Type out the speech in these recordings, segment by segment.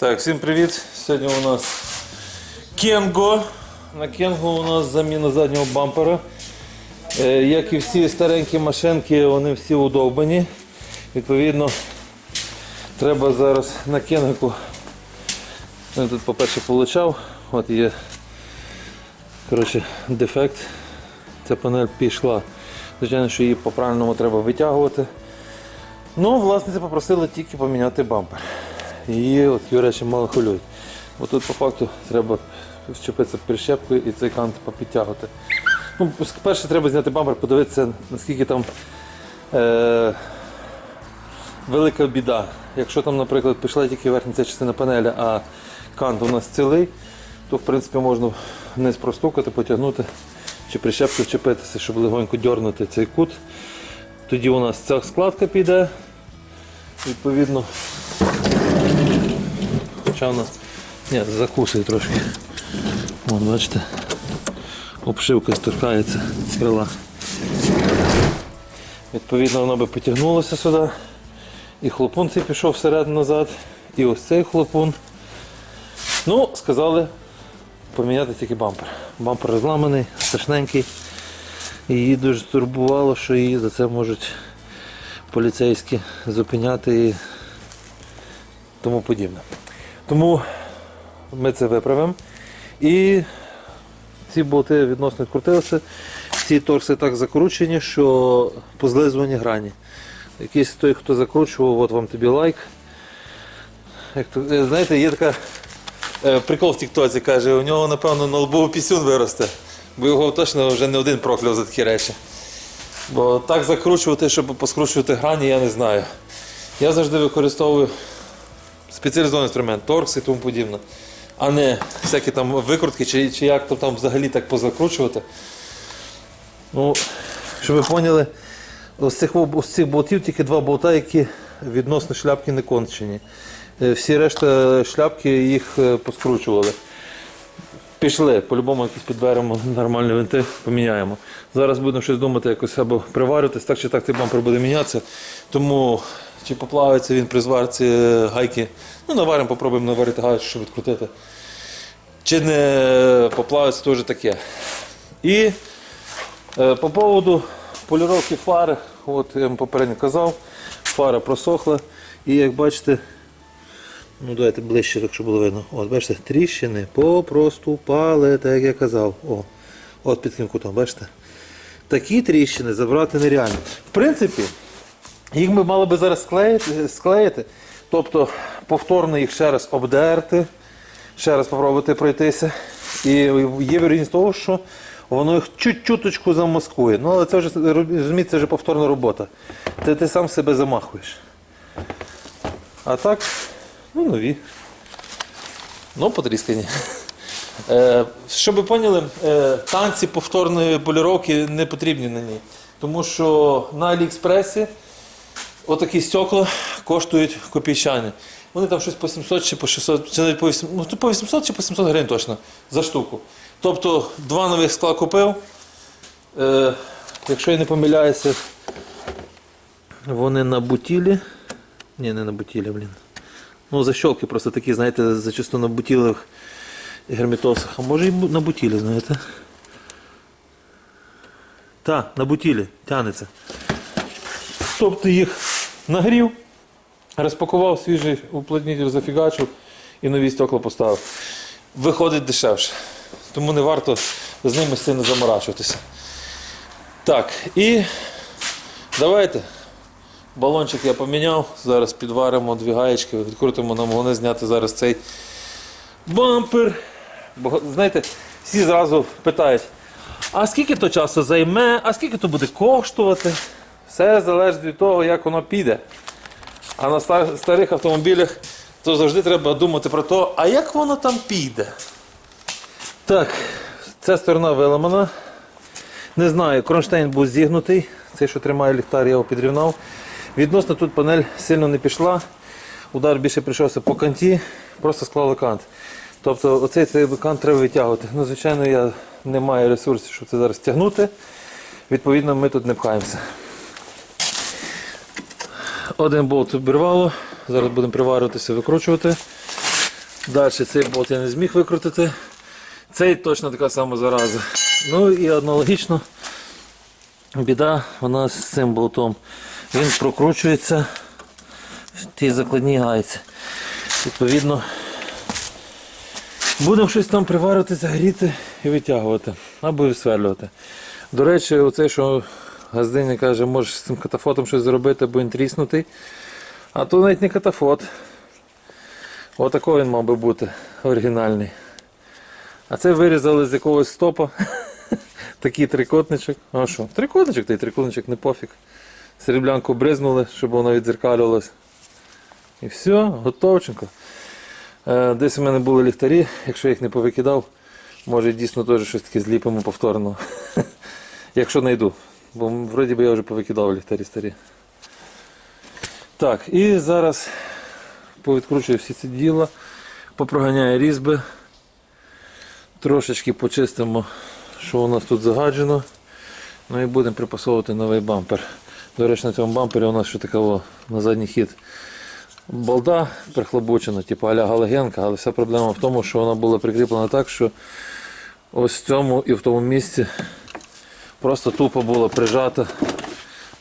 Так, всім привіт. Сьогодні у нас Кенго. На Кенго у нас заміна заднього бампера. Е, Як і всі старенькі машинки, вони всі удовбані. Відповідно, треба зараз на Кенгу. Я тут, по-перше, получав. От є коротше, дефект. Ця панель пішла. Звичайно, що її по-правильному треба витягувати. Ну, власниці попросили тільки поміняти бампер. І от речі мало хвилюють. Бо тут по факту треба щепитися прищепкою і цей кант попідтягувати. Ну, перше треба зняти бампер, подивитися, наскільки там е- велика біда. Якщо там, наприклад, пішла тільки верхня ця частина панеля, а кант у нас цілий, то в принципі можна вниз простукати, потягнути чи прищепку вчепитися, щоб легонько дьорнути цей кут. Тоді у нас ця складка піде. Відповідно, хоча у нас ні, закусує трошки. Вон, бачите, обшивка торкається з крила. Відповідно, воно би потягнулося сюди. І хлопун цей пішов всередину назад. І ось цей хлопун. Ну, сказали поміняти тільки бампер. Бампер розламаний, страшненький. Її дуже турбувало, що її за це можуть поліцейські зупиняти і тому подібне. Тому ми це виправимо. І ці болти відносно відкрутилися. Ці торси так закручені, що позлизувані грані. Якийсь той, хто закручував, от вам тобі лайк. Як то, е, знаєте, є така е, прикол в Тіктоці, каже, у нього, напевно, на лбу пісюн виросте. Бо його точно вже не один прокляв за такі речі. Бо так закручувати, щоб поскручувати грані, я не знаю. Я завжди використовую спеціалізований інструмент, торкс і тому подібне. А не всякі там викрутки, чи, чи як то там взагалі так позакручувати. Ну, щоб ви поняли, з цих, цих болтів тільки два болта, які відносно шляпки не кончені. Е, Всі решта шляпки їх е, поскручували. Пішли, по-любому якісь підберемо нормальні винти, поміняємо. Зараз будемо щось думати, якось або приваритись, так чи так цей бампер буде мінятися. Тому чи поплавиться він при зварці е, гайки. Ну, наваримо, попробуємо наварити гайку, щоб відкрутити. Чи не поплавиться, вже таке. І е, по поводу поліровки фари, от я вам попередньо казав, фара просохла. І як бачите, Ну, давайте ближче, щоб було видно. От, бачите, тріщини попроступали, так як я казав. О, от під таким кутом, бачите? Такі тріщини забрати нереально. В принципі, їх ми мали би зараз склеїти, склеїти. Тобто повторно їх ще раз обдерти, ще раз спробувати пройтися. І є вірогідність того, що воно їх чуть-чуточку замаскує. Ну, але це вже розумієте, це вже повторна робота. Це ти сам себе замахуєш. А так, ну нові. Ну, потріскані. Е, щоб ви поняли, е, танці повторної поліровки не потрібні на ній. Тому що на Аліекспресі отакі стекла коштують копійчані. Вони там щось по 700 чи по 600, чи навіть по 800, ну, по 800 чи по 700 гривень точно за штуку. Тобто два нових скла купив. Е, якщо я не помиляюся, вони на бутілі. Ні, не на бутілі, блін. Ну, защолки просто такі, знаєте, зачасту на бутілих герметосах. А може і на бутілі, знаєте. Так, на бутілі тянеться. Тобто їх нагрів, розпакував свіжий уплотнитель, зафігачив і нові стекла поставив. Виходить дешевше. Тому не варто з ними сильно заморачуватися. Так, і давайте. Балончик я поміняв, зараз підваримо дві гаєчки, відкрутимо нам головне зняти зараз цей бампер. Бо, знаєте, всі зразу питають, а скільки то часу займе, а скільки то буде коштувати? Все залежить від того, як воно піде. А на старих автомобілях то завжди треба думати про те, а як воно там піде. Так, ця сторона виламана. Не знаю, кронштейн був зігнутий. Цей, що тримає ліхтар, я його підрівнав. Відносно тут панель сильно не пішла. Удар більше прийшовся по канті, просто склали кант. Тобто оцей цей кант треба витягувати. Ну, звичайно, я не маю ресурсів, щоб це зараз тягнути. Відповідно, ми тут не пхаємося. Один болт обірвало. Зараз будемо приварюватися, викручувати. Далі цей болт я не зміг викрутити. Цей точно така сама зараза. Ну і аналогічно біда нас з цим болтом. Він прокручується в тій закладній гайці. Відповідно, будемо щось там приварити, загріти і витягувати або відсверлювати. До речі, оце, що газдиня каже, можеш з цим катафотом щось зробити, бо він тріснутий. А то навіть не катафот. Отакий він мав би бути оригінальний. А це вирізали з якогось стопа. Такий трикутничок. А що? Трикутничок, та й трикутничок не пофіг. Серебрянку бризнули, щоб воно відзеркалювалось. І все, готовченко. Е, Десь у мене були ліхтарі, якщо я їх не повикидав, може дійсно теж щось таке зліпимо повторно. Якщо знайду. Бо вроді би я вже повикидав ліхтарі старі. Так, і зараз повідкручую всі ці діла, попроганяю різьби, трошечки почистимо, що у нас тут загаджено. Ну і будемо припасовувати новий бампер. До речі, на цьому бампері у нас ще така на задній хід балда прихлобучена, типу аля галогенка, але вся проблема в тому, що вона була прикріплена так, що ось в цьому і в тому місці просто тупо була прижата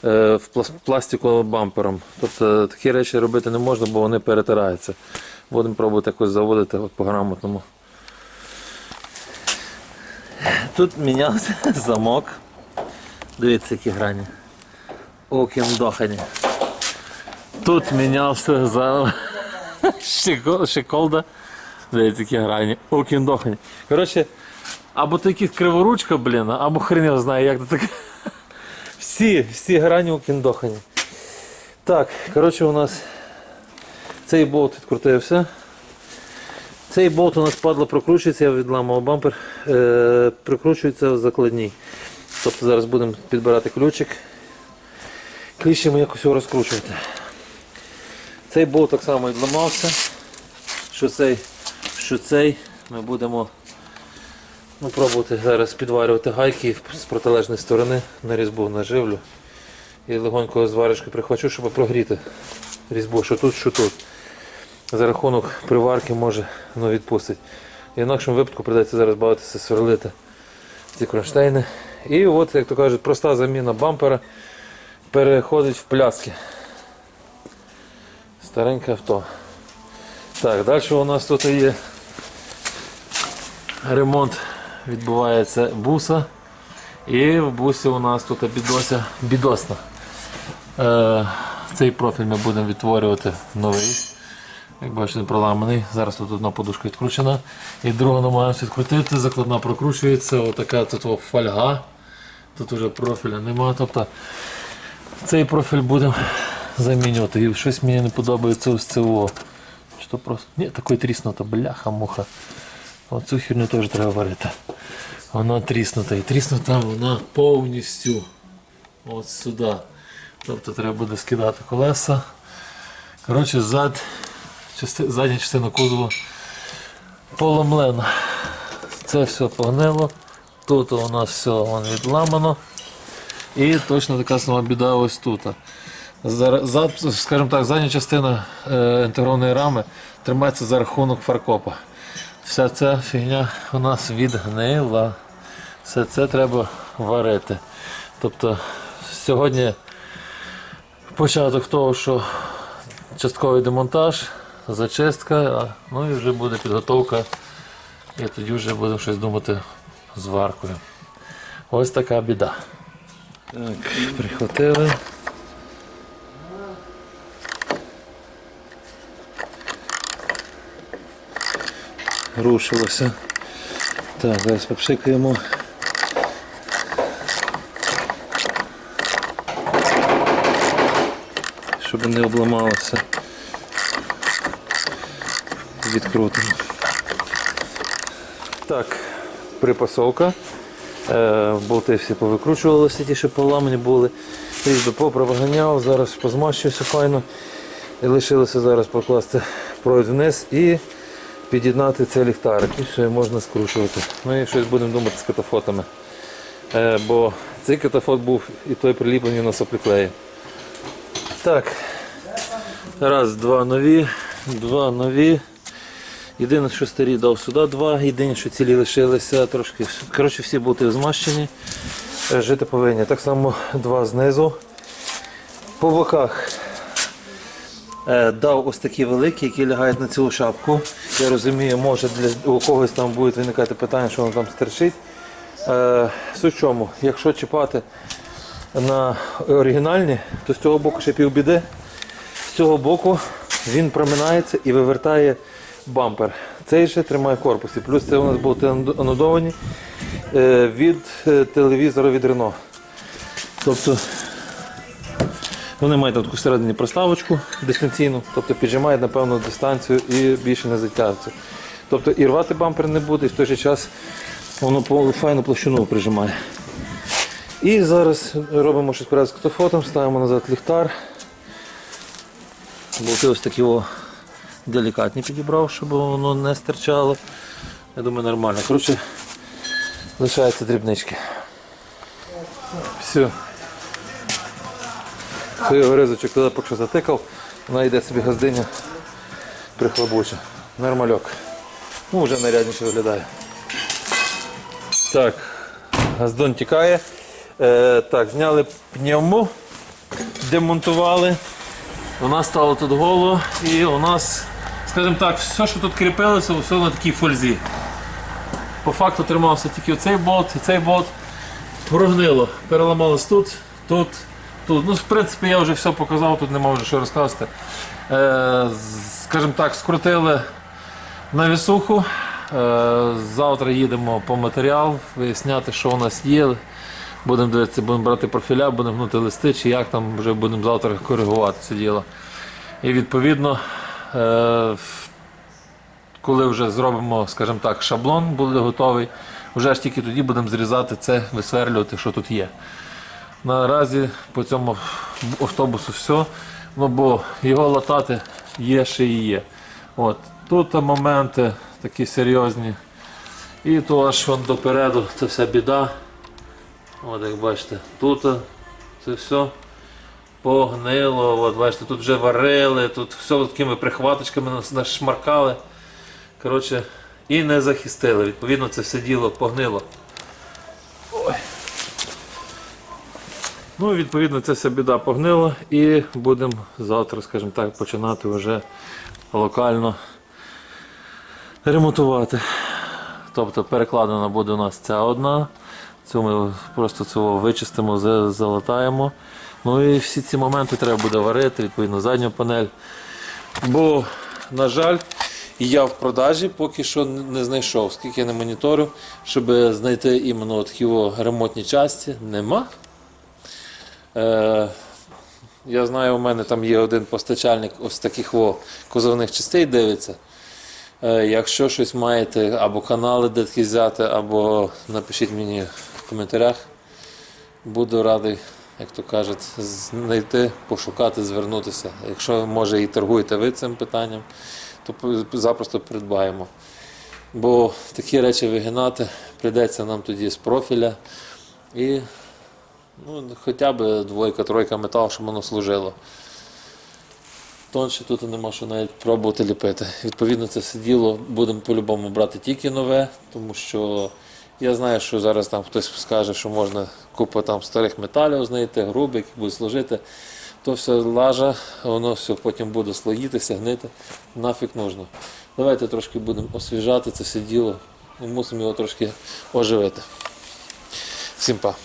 е, в пластиковим бампером. Тобто такі речі робити не можна, бо вони перетираються. Будемо пробувати якось заводити по грамотному. Тут мінявся замок. Дивіться, які грані. Окіндохані. Тут мінявся за щеколда. Дивіться, які грані. Окіндохані. Коротше, або такі криворучка, блін, або хрен знає, як це таке. Всі, всі грані окіндохані. Так, коротше, у нас цей болт відкрутився. Цей болт у нас падло прокручується, я відламав бампер, е, прикручується в закладній. Тобто зараз будемо підбирати ключик. Кліщемо якось його розкручувати. Цей болт так само відламався. Що цей, що цей. Ми будемо ну, пробувати зараз підварювати гайки з протилежної сторони на різьбу наживлю. І легонько зваришки прихвачу, щоб прогріти різьбу, що тут, що тут. За рахунок приварки може воно відпустить. І в інакшому випадку прийдеться зараз бавитися сверлити ці кронштейни. І от, як то кажуть, проста заміна бампера переходить в пляски. Стареньке авто. Так, далі у нас тут є ремонт відбувається буса. І в бусі у нас тут бідося, бідосна. Е, цей профіль ми будемо відтворювати новий. Як бачите, проламаний. Зараз тут одна подушка відкручена. І другу намагаємося відкрутити, закладна прокручується, отака тут фольга. Тут вже профіля нема. Тобто цей профіль будемо замінювати. І щось мені не подобається ось це. о. Чи то просто. Ні, такий тріснута, бляха-муха. Оцю херню теж треба варити. Вона тріснута. І тріснута вона повністю от сюди. Тобто треба буде скидати колеса. Коротше, зад, части, задня частина кузова поломлена. Це все погнило. Тут у нас все відламано. І точно така сама біда ось тут. Зад, скажімо так, задня частина е, інтегрованої рами тримається за рахунок фаркопа. Вся ця фігня у нас відгнила. Все це треба варити. Тобто сьогодні початок того, що частковий демонтаж, зачистка, ну і вже буде підготовка. І тоді вже будемо щось думати з варкою. Ось така біда. Так, прихватили. Рушилося. Так, зараз попшикаємо. Щоб не обламалося. Відкрутимо. Так, припасовка. Е, болти всі повикручувалися, ті, що поламані були. Різьби попроганяв, зараз позмащився файно. І лишилося зараз покласти провід вниз і під'єднати цей ліхтарик. І все, можна скручувати. Ну і щось будемо думати з катафотами. Е, бо цей катафот був і той приліплений на соприклеї. Так. Раз, два нові, два нові. Єдине, що старі дав сюди два, єдине, що цілі лишилися, трошки. Коротше, всі болти змащені. Е, Жити повинні. Так само два знизу. По боках е, дав ось такі великі, які лягають на цілу шапку. Я розумію, може для у когось там буде виникати питання, що воно там стерчить. Е, суть чому, якщо чіпати на оригінальні, то з цього боку ще півбіди. З цього боку він проминається і вивертає бампер. Цей же тримає корпус. І плюс це у нас болти анодовані е, від е, телевізора від Renault. Тобто вони мають таку всередині проставочку дистанційну, тобто піджимають на певну дистанцію і більше не затягується. Тобто і рвати бампер не буде, і в той же час воно файну площину прижимає. І зараз робимо щось поряд з катафотом, ставимо назад ліхтар. Болти ось такі о, делікатні підібрав, щоб воно не стирчало. Я думаю, нормально. Коротше, лишаються дрібнички. Все. Той огризочок туди поки що затикав, вона йде собі газдиня прихлебуча. Нормальок. Ну, вже нарядніше виглядає. Так, газдон тікає. Е, так, зняли пневму, демонтували. У нас стало тут голо і у нас, скажімо так, все, що тут кріпилося, все на такій фользі. По факту тримався тільки оцей болт і цей болт. Прогнило. Переламалось тут, тут, тут. Ну, в принципі, я вже все показав, тут нема вже що розказати. Е, скажімо так, скрутили на вісуху. Е, завтра їдемо по матеріал, виясняти, що у нас є. Будемо дивитися, будемо брати профіля, будемо гнути листи, чи як там вже будемо завтра коригувати це діло. І відповідно, е, коли вже зробимо, скажімо так, шаблон буде готовий, вже ж тільки тоді будемо зрізати це, висверлювати, що тут є. Наразі по цьому автобусу все. Ну бо його латати є ще і є. От. Тут моменти такі серйозні. І то аж вон допереду це вся біда. От як бачите, тут це все погнило. От бачите, тут вже варили, тут все такими прихваточками нас- нашмаркали. Коротше, і не захистили. Відповідно, це все діло погнило. Ой. Ну, відповідно, це вся біда погнила і будемо завтра, скажімо так, починати вже локально ремонтувати. Тобто перекладена буде у нас ця одна. Цю ми просто цього вичистимо, залатаємо. Ну і всі ці моменти треба буде варити, відповідно, задню панель. Бо, на жаль, я в продажі поки що не знайшов, скільки я не моніторю, щоб знайти іменно от його ремонтні часті, нема. Е, я знаю, у мене там є один постачальник ось таких о, кузовних частей дивиться. Е, якщо щось маєте, або канали де такі взяти, або напишіть мені в коментарях. Буду радий, як то кажуть, знайти, пошукати, звернутися. Якщо може і торгуєте ви цим питанням, то запросто придбаємо. Бо такі речі вигинати прийдеться нам тоді з профіля. І ну, хоча б двойка-тройка метал, щоб воно служило. Тонше тут нема що навіть пробувати ліпити. Відповідно, це все діло будемо по-любому брати тільки нове, тому що я знаю, що зараз там хтось скаже, що можна купу там старих металів знайти, грубих, які будуть служити. То все лажа, воно все потім буде слоїтися, гнити. Нафіг нужно. Давайте трошки будемо освіжати це все діло. Мусимо його трошки оживити. Всім па.